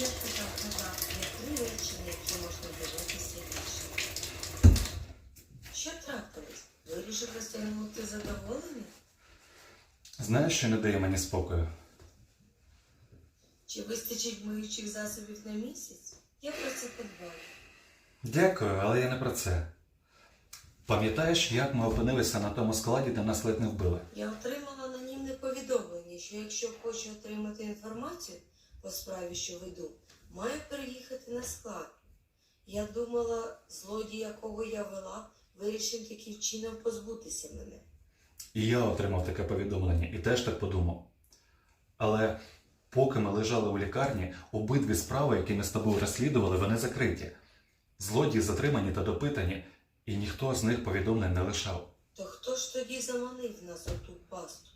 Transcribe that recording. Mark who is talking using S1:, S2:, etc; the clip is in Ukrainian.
S1: Я сказав казав, є три речення, які можна дивитися більше. Що трапилось? Вирішив розтягнути задоволення?
S2: Знаєш, що не дає мені спокою?
S1: Чи вистачить миючих засобів на місяць? Я про це подбаю.
S2: Дякую, але я не про це. Пам'ятаєш, як ми опинилися на тому складі, де нас ледь не вбили?
S1: Я отримала анонімне повідомлення, що якщо хочу отримати інформацію по справі, що веду, маю переїхати на склад. Я думала, злодій, якого я вела, вирішив таким чином позбутися мене.
S2: І я отримав таке повідомлення і теж так подумав. Але поки ми лежали у лікарні, обидві справи, які ми з тобою розслідували, вони закриті. Злодії затримані та допитані, і ніхто з них повідомлень не лишав.
S1: То хто ж тоді заманив нас у ту пасту?